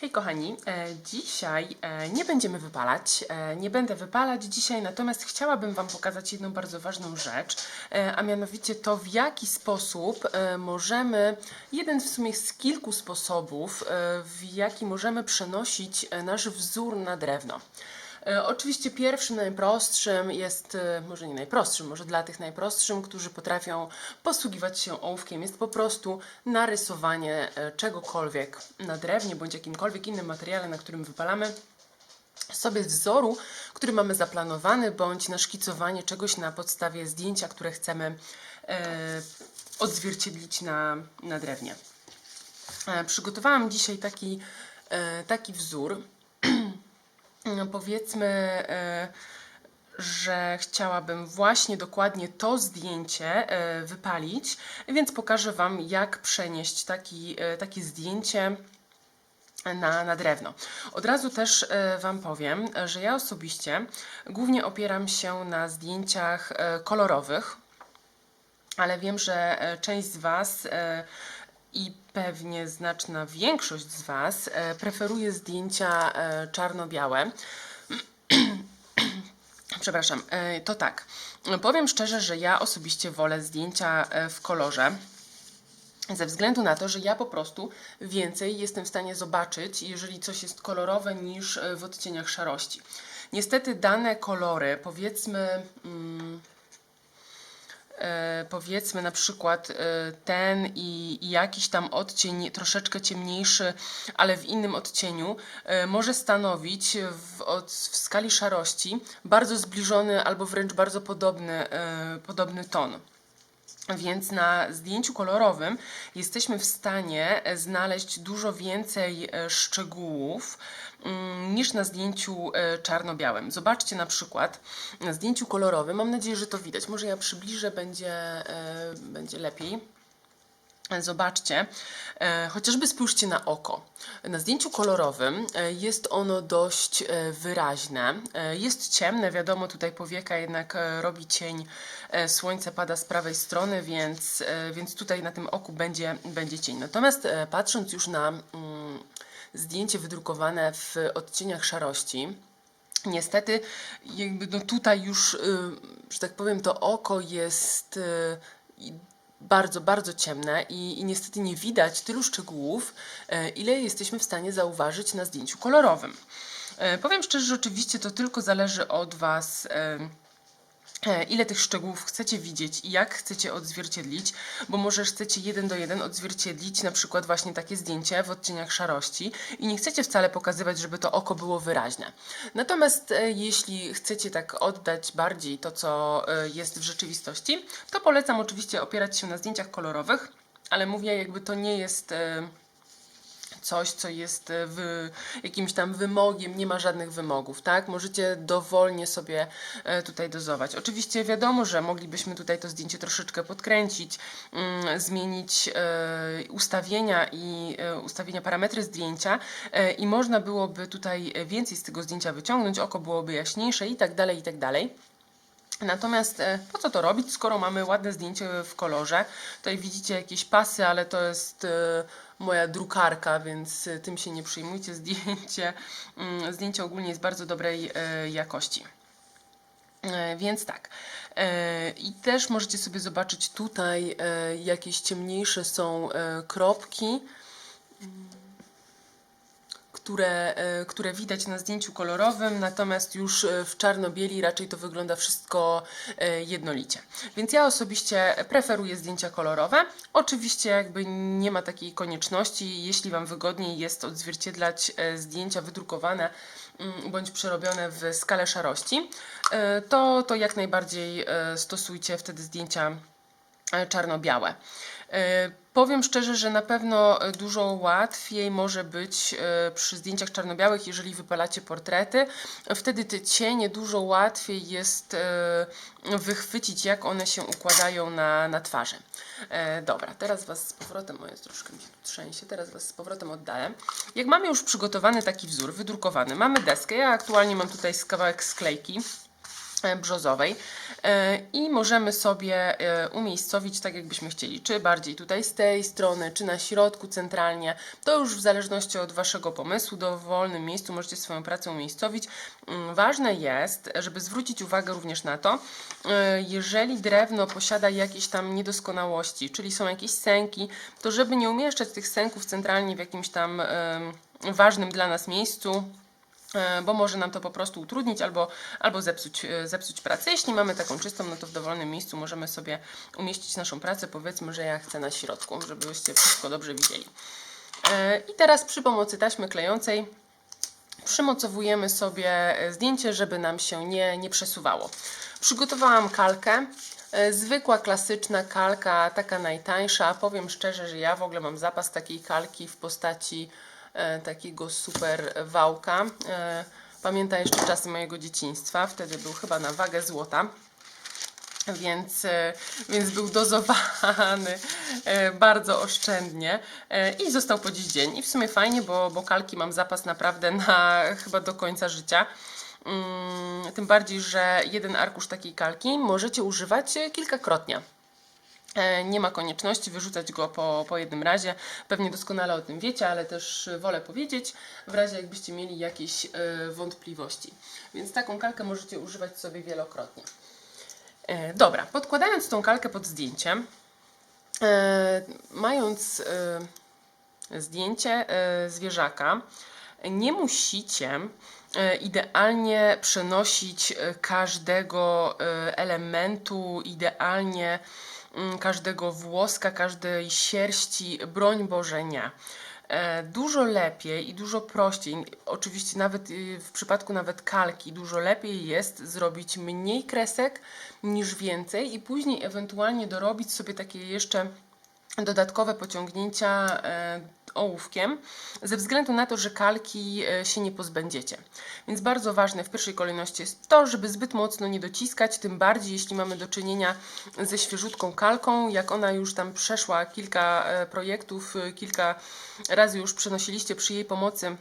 Hej kochani, e, dzisiaj e, nie będziemy wypalać, e, nie będę wypalać dzisiaj, natomiast chciałabym Wam pokazać jedną bardzo ważną rzecz, a mianowicie to w jaki sposób możemy, jeden w sumie z kilku sposobów, w jaki możemy przenosić nasz wzór na drewno. E, Oczywiście pierwszym, najprostszym jest, e, może nie najprostszym, może dla tych najprostszym, którzy potrafią posługiwać się ołówkiem, jest po prostu narysowanie e, czegokolwiek na drewnie bądź jakimkolwiek innym materiale, na którym wypalamy sobie wzoru, który mamy zaplanowany, bądź naszkicowanie czegoś na podstawie zdjęcia, które chcemy e, odzwierciedlić na, na drewnie. E, przygotowałam dzisiaj taki, e, taki wzór. No, powiedzmy, e, że chciałabym właśnie dokładnie to zdjęcie e, wypalić, więc pokażę Wam, jak przenieść taki, e, takie zdjęcie na, na drewno. Od razu też Wam powiem, że ja osobiście głównie opieram się na zdjęciach kolorowych, ale wiem, że część z Was i pewnie znaczna większość z Was e, preferuje zdjęcia e, czarno-białe. Przepraszam, e, to tak. Powiem szczerze, że ja osobiście wolę zdjęcia w kolorze. Ze względu na to, że ja po prostu więcej jestem w stanie zobaczyć, jeżeli coś jest kolorowe, niż w odcieniach szarości. Niestety dane kolory, powiedzmy. Mm, powiedzmy na przykład e, ten i, i jakiś tam odcień troszeczkę ciemniejszy, ale w innym odcieniu, e, może stanowić w, od, w skali szarości bardzo zbliżony albo wręcz bardzo podobny, e, podobny ton. Więc na zdjęciu kolorowym jesteśmy w stanie e, znaleźć dużo więcej e, szczegółów niż na zdjęciu e, czarno-białym. Zobaczcie na przykład na zdjęciu kolorowym, mam nadzieję, że to widać. Może ja przybliżę, będzie, e, będzie lepiej. Zobaczcie, e, chociażby spójrzcie na oko. Na zdjęciu kolorowym jest ono dość wyraźne. Jest ciemne, wiadomo, tutaj powieka jednak robi cień. Słońce pada z prawej strony, więc, więc tutaj na tym oku będzie, będzie cień. Natomiast patrząc już na mm, zdjęcie wydrukowane w odcieniach szarości, Niestety, jakby no tutaj już, y, że tak powiem, to oko jest y, bardzo, bardzo ciemne i, i niestety nie widać tylu szczegółów, e, ile jesteśmy w stanie zauważyć na zdjęciu kolorowym. E, Powiem szczerze, że oczywiście to tylko zależy od Was. E, ile tych szczegółów chcecie widzieć i jak chcecie odzwierciedlić, bo może chcecie jeden do jeden odzwierciedlić na przykład właśnie takie zdjęcie w odcieniach szarości i nie chcecie wcale pokazywać, żeby to oko było wyraźne. Natomiast e, jeśli chcecie tak oddać bardziej to, co e, jest w rzeczywistości, to polecam oczywiście opierać się na zdjęciach kolorowych, ale mówię, jakby to nie jest... Coś, co jest e, w jakimś tam wymogiem, nie ma żadnych wymogów, tak? Możecie dowolnie sobie e, tutaj dozować. Oczywiście wiadomo, że moglibyśmy tutaj to zdjęcie troszeczkę podkręcić, mm, zmienić e, ustawienia i ustawienia parametry zdjęcia i można byłoby tutaj więcej z tego zdjęcia wyciągnąć, oko byłoby jaśniejsze i tak dalej, i tak dalej. Natomiast e, po co to robić, skoro mamy ładne zdjęcie w kolorze? Tutaj widzicie jakieś pasy, ale to jest e, moja drukarka, więc e, tym się nie przyjmujcie. Zdjęcie, mm, zdjęcie ogólnie jest bardzo dobrej jakości. Więc tak. I też możecie sobie zobaczyć tutaj jakieś ciemniejsze są kropki które, e, które widać na zdjęciu kolorowym, natomiast już e, w czarno-bieli raczej to wygląda wszystko e, jednolicie. Więc ja osobiście preferuję zdjęcia kolorowe. Oczywiście jakby nie ma takiej konieczności, jeśli Wam wygodniej jest odzwierciedlać zdjęcia wydrukowane mm, bądź przerobione w skalę szarości, to, to jak najbardziej stosujcie wtedy zdjęcia czarno-białe. E, Powiem szczerze, że na pewno e, dużo łatwiej może być e, przy zdjęciach czarno-białych, jeżeli wypalacie portrety. Wtedy te cienie dużo łatwiej jest e, wychwycić, jak one się układają na, na twarzy. E, Dobra, teraz Was z powrotem, jest troszkę mi się tu trzęsie, teraz Was z powrotem oddaję. Jak mamy już przygotowany taki wzór, wydrukowany, mamy deskę, ja aktualnie mam tutaj kawałek sklejki, e, brzozowej E, i możemy sobie e, umiejscowić tak jakbyśmy chcieli, czy bardziej tutaj z tej strony, czy na środku centralnie, to już w zależności od Waszego pomysłu, w dowolnym miejscu możecie swoją pracę umiejscowić. Mm, Ważne jest, żeby zwrócić uwagę również na to, e, jeżeli drewno posiada jakieś tam niedoskonałości, czyli są jakieś sęki, to żeby nie umieszczać tych sęków centralnie w jakimś tam ważnym dla nas miejscu, bo może nam to po prostu utrudnić albo, albo zepsuć, e, zepsuć pracę. Jeśli mamy taką czystą, no to w dowolnym miejscu możemy sobie umieścić naszą pracę. Powiedzmy, że ja chcę na środku, żebyście wszystko dobrze widzieli. E, I teraz przy pomocy taśmy klejącej przymocowujemy sobie e, zdjęcie, żeby nam się nie, nie przesuwało. Przygotowałam kalkę. E, Zwykła, klasyczna kalka, taka najtańsza. Powiem szczerze, że ja w ogóle mam zapas takiej kalki w postaci e, takiego super wałka. E, pamiętam jeszcze czasy mojego dzieciństwa. Wtedy był chyba na wagę złota więc, e, więc był dozowany e, bardzo oszczędnie e, i został po dziś dzień. I w sumie fajnie, bo, bo kalki mam zapas naprawdę na chyba do końca życia. Mm, Tym bardziej, że jeden arkusz takiej kalki możecie używać e, kilkakrotnie. E, Nie ma konieczności wyrzucać go po, po jednym razie. Pewnie doskonale o tym wiecie, ale też wolę powiedzieć, w razie jakbyście mieli jakieś e, wątpliwości. Więc taką kalkę możecie używać sobie wielokrotnie. E, Dobra, podkładając tą kalkę pod zdjęciem, mając zdjęcie zwierzaka, nie musicie idealnie przenosić każdego elementu, idealnie każdego włoska, każdej sierści, broń Boże nie. E, Dużo lepiej i dużo prościej, oczywiście nawet y, w przypadku nawet kalki, dużo lepiej jest zrobić mniej kresek niż więcej i później ewentualnie dorobić sobie takie jeszcze dodatkowe pociągnięcia e, ołówkiem, ze względu na to, że kalki e, się nie pozbędziecie. Więc bardzo ważne w pierwszej kolejności jest to, żeby zbyt mocno nie dociskać, tym bardziej jeśli mamy do czynienia ze świeżutką kalką, jak ona już tam przeszła kilka e, projektów, e, kilka razy już przenosiliście przy jej pomocy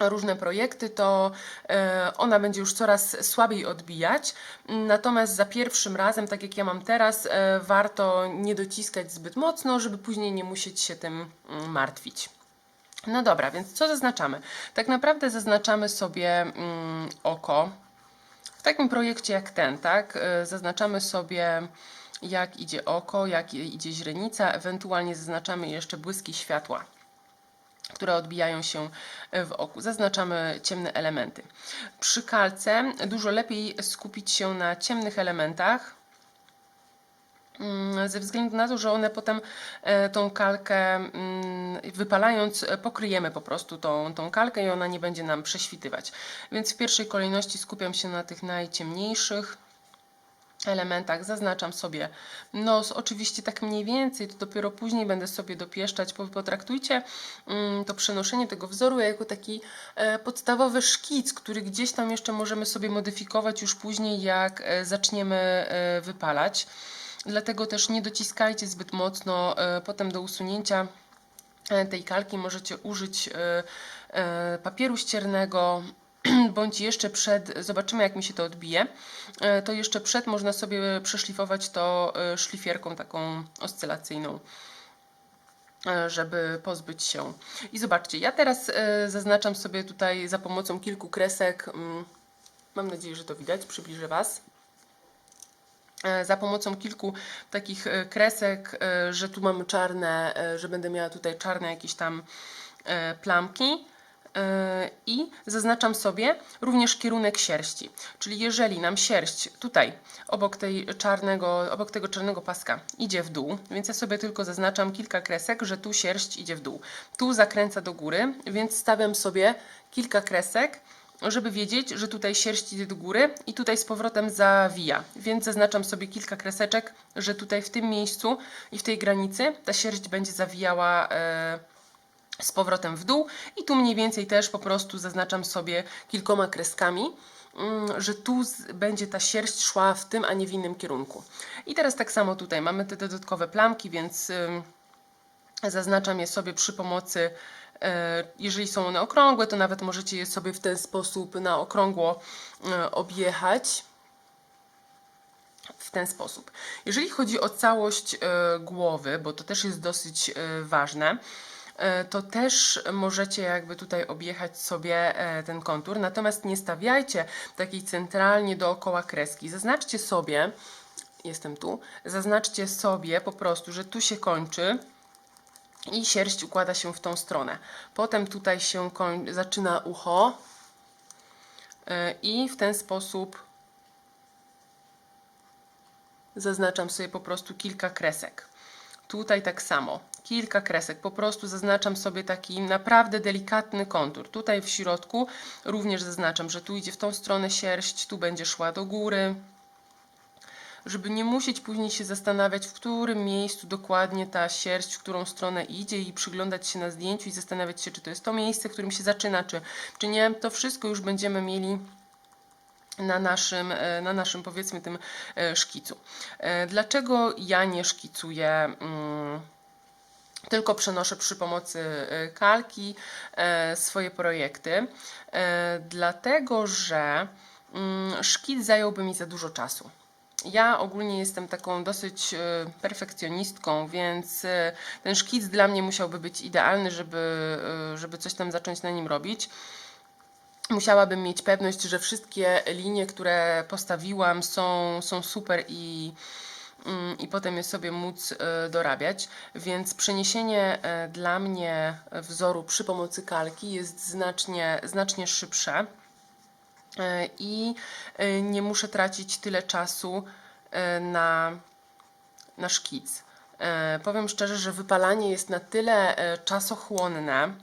różne projekty, to e, ona będzie już coraz słabiej odbijać. Natomiast za pierwszym razem, tak jak ja mam teraz, e, warto nie dociskać zbyt mocno, żeby później nie musieć się tym mm, martwić. No dobra, więc co zaznaczamy? Tak naprawdę zaznaczamy sobie mm, oko. W takim projekcie jak ten, tak? e, Zaznaczamy sobie jak idzie oko, jak idzie źrenica, ewentualnie zaznaczamy jeszcze błyski światła które odbijają się w oku. Zaznaczamy ciemne elementy. Przy kalce dużo lepiej skupić się na ciemnych elementach, mm, ze względu na to, że one potem e, tą kalkę mm, wypalając e, pokryjemy po prostu tą, tą kalkę i ona nie będzie nam prześwitywać. Więc w pierwszej kolejności skupiam się na tych najciemniejszych elementach zaznaczam sobie nos, oczywiście tak mniej więcej, to dopiero później będę sobie dopieszczać. Po- Potraktujcie mm, to przenoszenie tego wzoru jako taki e, podstawowy szkic, który gdzieś tam jeszcze możemy sobie modyfikować już później, jak e, zaczniemy e, wypalać. Dlatego też nie dociskajcie zbyt mocno, potem do usunięcia tej kalki możecie użyć papieru ściernego, bądź jeszcze przed, zobaczymy jak mi się to odbije, e, to jeszcze przed można sobie przeszlifować to e, szlifierką taką oscylacyjną, e, żeby pozbyć się. I zobaczcie, ja teraz zaznaczam sobie tutaj za pomocą kilku kresek, mm, mam nadzieję, że to widać, przybliżę Was. Za pomocą kilku takich kresek, że tu mamy czarne, że będę miała tutaj czarne jakieś tam plamki i zaznaczam sobie również kierunek sierści. Czyli jeżeli nam sierść tutaj obok, tej czarnego, obok tego czarnego paska idzie w dół, więc ja sobie tylko zaznaczam kilka kresek, że tu sierść idzie w dół. Tu zakręca do góry, więc stawiam sobie kilka kresek, żeby wiedzieć, że tutaj sierść idzie do góry i tutaj z powrotem zawija. Więc zaznaczam sobie kilka kreseczek, że tutaj w tym miejscu i w tej granicy ta sierść będzie zawijała e, z powrotem w dół i tu mniej więcej też po prostu zaznaczam sobie kilkoma kreskami, mm, że tu będzie ta sierść szła w tym, a nie w innym kierunku. I teraz tak samo tutaj mamy te dodatkowe plamki, więc zaznaczam je sobie przy pomocy, e, jeżeli są one okrągłe, to nawet możecie je sobie w ten sposób na okrągło e, objechać. w ten sposób. Jeżeli chodzi o całość e, głowy, bo to też jest dosyć ważne, to też możecie jakby tutaj objechać sobie e, ten kontur, natomiast nie stawiajcie takiej centralnie dookoła kreski. Zaznaczcie sobie, jestem tu, zaznaczcie sobie po prostu, że tu się kończy i sierść układa się w tą stronę. Potem tutaj się zaczyna ucho e, i w ten sposób zaznaczam sobie po prostu kilka kresek. Tutaj tak samo, kilka kresek, po prostu zaznaczam sobie taki naprawdę delikatny kontur. Tutaj w środku również zaznaczam, że tu idzie w tą stronę sierść, tu będzie szła do góry, żeby nie musieć później się zastanawiać, w którym miejscu dokładnie ta sierść, w którą stronę idzie i przyglądać się na zdjęciu i zastanawiać się, czy to jest to miejsce, w którym się zaczyna, czy, czy nie. To wszystko już będziemy mieli na naszym, e, na naszym powiedzmy tym e, szkicu. E, Dlaczego ja nie szkicuję? mm, tylko przenoszę przy pomocy e, kalki e, swoje projekty, e, dlatego że mm, szkic zająłby mi za dużo czasu. Ja ogólnie jestem taką dosyć perfekcjonistką, więc ten szkic dla mnie musiałby być idealny, żeby, żeby coś tam zacząć na nim robić musiałabym mieć pewność, że wszystkie linie, które postawiłam, są, są super i, i potem je sobie móc e, dorabiać. Więc przeniesienie e, dla mnie wzoru przy pomocy kalki jest znacznie, znacznie szybsze e, i nie muszę tracić tyle czasu na, na szkic. Powiem szczerze, że wypalanie jest na tyle czasochłonne.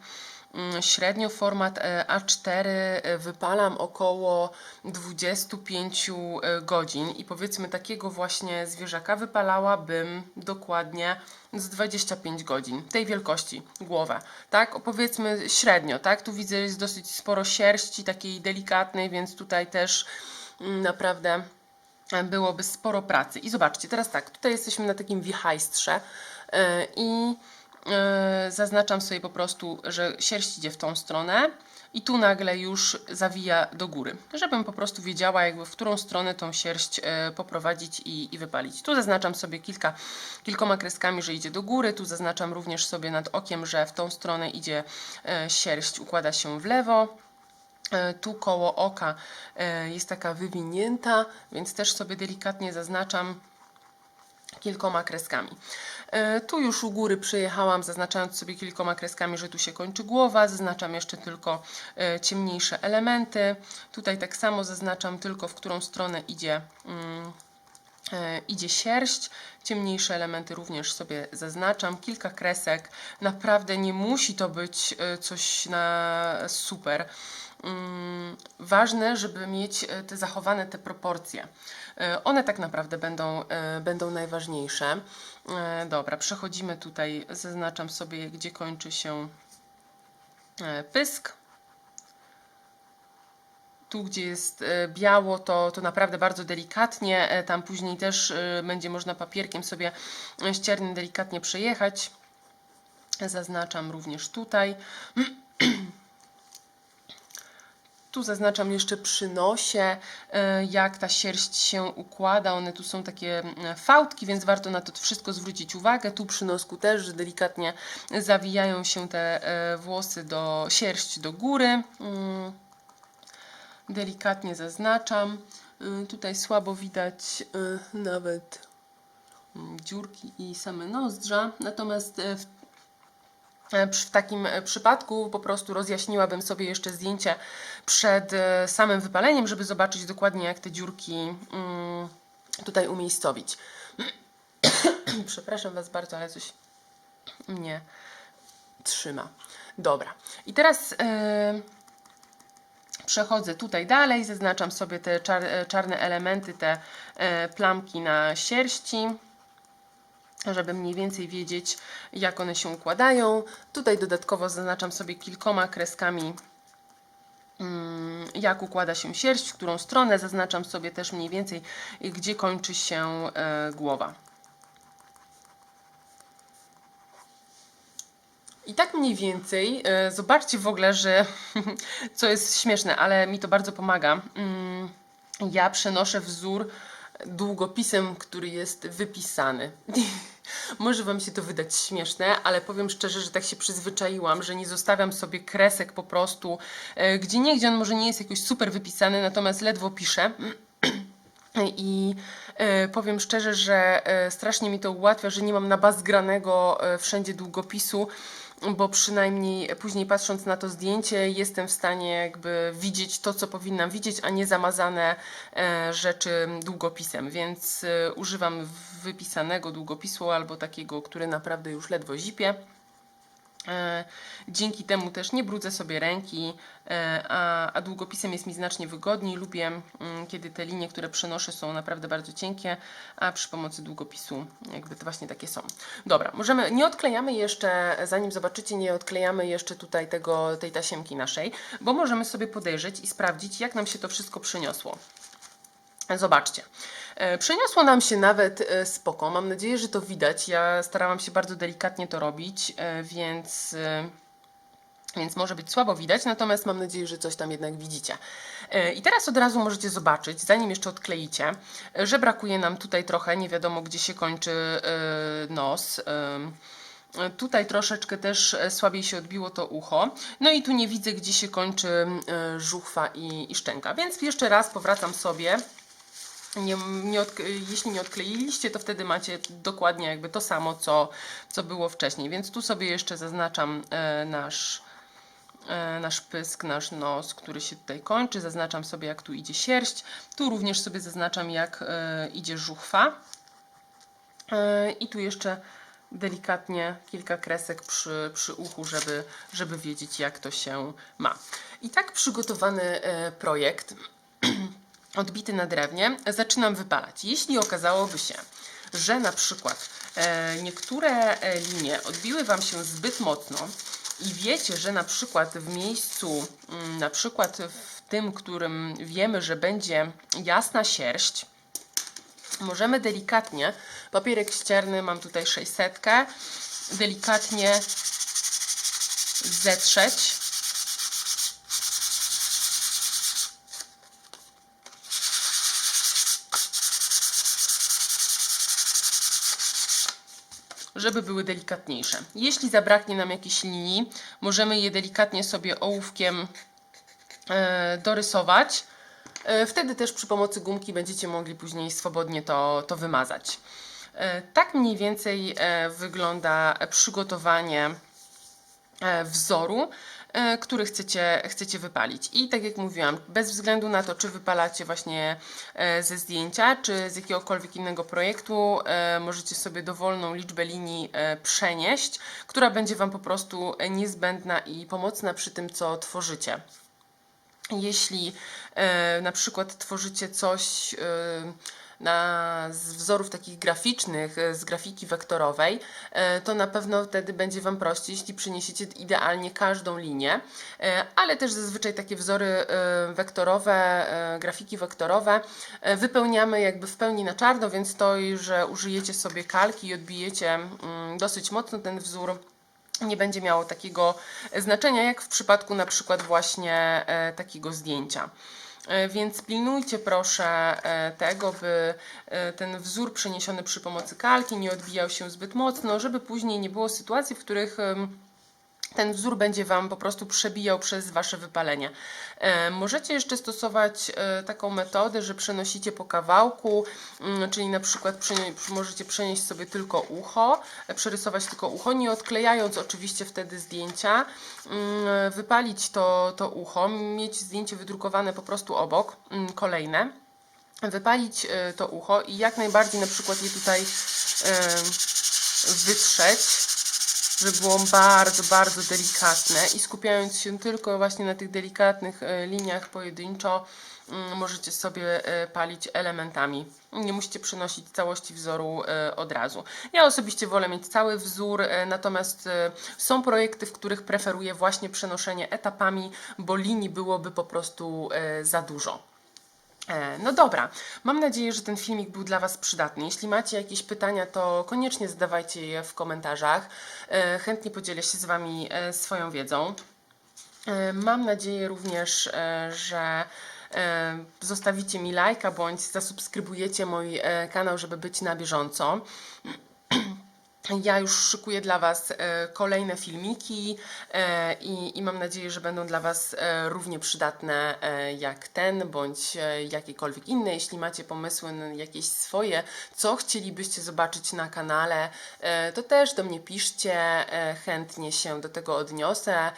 Mm, Średnio format e, A4 e, wypalam około 25 e, godzin i powiedzmy takiego właśnie zwierzaka wypalałabym dokładnie z 25 godzin, tej wielkości, głowę, tak? Powiedzmy średnio, tak? Tu widzę jest dosyć sporo sierści takiej delikatnej, więc tutaj też mm, naprawdę byłoby sporo pracy. I zobaczcie, teraz tak, tutaj jesteśmy na takim wichajstrze i zaznaczam sobie po prostu, że sierść idzie w tą stronę i tu nagle już zawija do góry, żebym po prostu wiedziała jakby w którą stronę tą sierść e, poprowadzić i, i wypalić. Tu zaznaczam sobie kilka, kilkoma kreskami, że idzie do góry, tu zaznaczam również sobie nad okiem, że w tą stronę idzie e, sierść, układa się w lewo. Tu koło oka jest taka wywinięta, więc też sobie delikatnie zaznaczam kilkoma kreskami. E, Tu już u góry przyjechałam, zaznaczając sobie kilkoma kreskami, że tu się kończy głowa. Zaznaczam jeszcze tylko e, ciemniejsze elementy. Tutaj tak samo zaznaczam tylko, w którą stronę idzie. mm, e, Idzie sierść, ciemniejsze elementy również sobie zaznaczam, kilka kresek. Naprawdę nie musi to być coś na super. Mm, Ważne, żeby mieć te zachowane te proporcje. One tak naprawdę będą, będą najważniejsze. E, Dobra, przechodzimy tutaj, zaznaczam sobie, gdzie kończy się e, pysk. Tu, gdzie jest e, biało, to, to naprawdę bardzo delikatnie. Tam później też będzie można papierkiem sobie ściernym delikatnie przejechać. Zaznaczam również tutaj. Tu zaznaczam jeszcze przy nosie, e, jak ta sierść się układa. One tu są takie mm, fałdki, więc warto na to wszystko zwrócić uwagę. Tu przy nosku też, że delikatnie zawijają się te e, włosy do sierść do góry. Mm delikatnie zaznaczam. Y, Tutaj słabo widać y, nawet mm, dziurki i same nozdrza. Natomiast e, w, e, w takim e, przypadku po prostu rozjaśniłabym sobie jeszcze zdjęcie przed e, samym wypaleniem, żeby zobaczyć dokładnie jak te dziurki mm, tutaj umiejscowić. Przepraszam Was bardzo, ale coś mnie trzyma. Dobra. I teraz... e, Przechodzę tutaj dalej, zaznaczam sobie te czar, czarne elementy, te plamki na sierści, żeby mniej więcej wiedzieć, jak one się układają. Tutaj dodatkowo zaznaczam sobie kilkoma kreskami, mm, jak układa się sierść, w którą stronę. Zaznaczam sobie też mniej więcej, gdzie kończy się e, głowa. I tak mniej więcej, e, zobaczcie w ogóle, że co jest śmieszne, ale mi to bardzo pomaga. Mm, Ja przenoszę wzór długopisem, który jest wypisany. Może Wam się to wydać śmieszne, ale powiem szczerze, że tak się przyzwyczaiłam, że nie zostawiam sobie kresek po prostu, e, gdzie niegdzie on może nie jest jakoś super wypisany, natomiast ledwo piszę. I e, powiem szczerze, że e, strasznie mi to ułatwia, że nie mam nabazgranego e, wszędzie długopisu, bo przynajmniej później patrząc na to zdjęcie jestem w stanie jakby widzieć to, co powinnam widzieć, a nie zamazane e, rzeczy długopisem, więc e, używam wypisanego długopisu albo takiego, który naprawdę już ledwo zipie. E, Dzięki temu też nie brudzę sobie ręki, e, a, a długopisem jest mi znacznie wygodniej. Lubię, mm, kiedy te linie, które przenoszę, są naprawdę bardzo cienkie, a przy pomocy długopisu jakby to właśnie takie są. Dobra, możemy, nie odklejamy jeszcze, zanim zobaczycie, nie odklejamy jeszcze tutaj tego, tej tasiemki naszej, bo możemy sobie podejrzeć i sprawdzić, jak nam się to wszystko przeniosło. Zobaczcie. E, Przeniosło nam się nawet e, spoko. Mam nadzieję, że to widać. Ja starałam się bardzo delikatnie to robić, e, więc, więc może być słabo widać, natomiast mam nadzieję, że coś tam jednak widzicie. I teraz od razu możecie zobaczyć, zanim jeszcze odkleicie, że brakuje nam tutaj trochę, nie wiadomo gdzie się kończy nos. Tutaj troszeczkę też słabiej się odbiło to ucho. No i tu nie widzę, gdzie się kończy żuchwa i, i szczęka. Więc jeszcze raz powracam sobie nie, nie jeśli nie odkleiliście, to wtedy macie dokładnie jakby to samo, co, co było wcześniej. Więc tu sobie jeszcze zaznaczam e, nasz, e, nasz pysk, nasz nos, który się tutaj kończy. Zaznaczam sobie, jak tu idzie sierść. Tu również sobie zaznaczam, jak e, idzie żuchwa. E, I tu jeszcze delikatnie kilka kresek przy, przy uchu, żeby, żeby wiedzieć, jak to się ma. I tak przygotowany e, projekt odbity na drewnie, zaczynam wypalać. Jeśli okazałoby się, że na przykład e, niektóre e, linie odbiły Wam się zbyt mocno i wiecie, że na przykład w miejscu, mm, na przykład w tym, którym wiemy, że będzie jasna sierść, możemy delikatnie, papierek ścierny, mam tutaj 600, delikatnie zetrzeć żeby były delikatniejsze. Jeśli zabraknie nam jakiejś linii, możemy je delikatnie sobie ołówkiem e, dorysować. E, wtedy też przy pomocy gumki będziecie mogli później swobodnie to, to wymazać. E, tak mniej więcej wygląda przygotowanie wzoru, który chcecie, chcecie wypalić. I tak jak mówiłam, bez względu na to, czy wypalacie właśnie e, ze zdjęcia, czy z jakiegokolwiek innego projektu, e, możecie sobie dowolną liczbę linii e, przenieść, która będzie Wam po prostu e, niezbędna i pomocna przy tym, co tworzycie. Jeśli e, na przykład tworzycie coś e, na, z wzorów takich graficznych, e, z grafiki wektorowej, e, to na pewno wtedy będzie Wam prościej, jeśli przyniesiecie idealnie każdą linię, e, ale też zazwyczaj takie wzory wektorowe, grafiki wektorowe wypełniamy jakby w pełni na czarno, więc to, że użyjecie sobie kalki i odbijecie mm, dosyć mocno ten wzór, nie będzie miało takiego znaczenia, jak w przypadku na przykład właśnie takiego zdjęcia. E, Więc pilnujcie proszę e, tego, by e, ten wzór przeniesiony przy pomocy kalki nie odbijał się zbyt mocno, żeby później nie było sytuacji, w których ten wzór będzie Wam po prostu przebijał przez Wasze wypalenie. E, możecie jeszcze stosować e, taką metodę, że przenosicie po kawałku, mm, czyli na przykład możecie przenieść sobie tylko ucho, e, przerysować tylko ucho, nie odklejając oczywiście wtedy zdjęcia, mm, wypalić to, to ucho, mieć zdjęcie wydrukowane po prostu obok, mm, kolejne wypalić to ucho i jak najbardziej na przykład je tutaj wytrzeć, żeby było bardzo, bardzo delikatne i skupiając się tylko właśnie na tych delikatnych e, liniach pojedynczo, mm, możecie sobie e, palić elementami. Nie musicie przynosić całości wzoru e, od razu. Ja osobiście wolę mieć cały wzór, natomiast są projekty, w których preferuję właśnie przenoszenie etapami, bo linii byłoby po prostu za dużo. E, No dobra, mam nadzieję, że ten filmik był dla Was przydatny. Jeśli macie jakieś pytania, to koniecznie zadawajcie je w komentarzach. E, Chętnie podzielę się z Wami e, swoją wiedzą. Mam nadzieję również, że zostawicie mi lajka bądź zasubskrybujecie mój kanał, żeby być na bieżąco. Ja już szykuję dla Was e, kolejne filmiki e, i, i mam nadzieję, że będą dla Was e, równie przydatne jak ten bądź e, jakikolwiek inny. Jeśli macie pomysły jakieś swoje, co chcielibyście zobaczyć na kanale, to też do mnie piszcie, chętnie się do tego odniosę,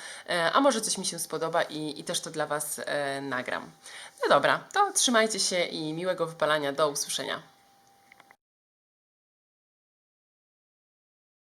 a może coś mi się spodoba i, i też to dla Was nagram. No dobra, to trzymajcie się i miłego wypalania. Do usłyszenia.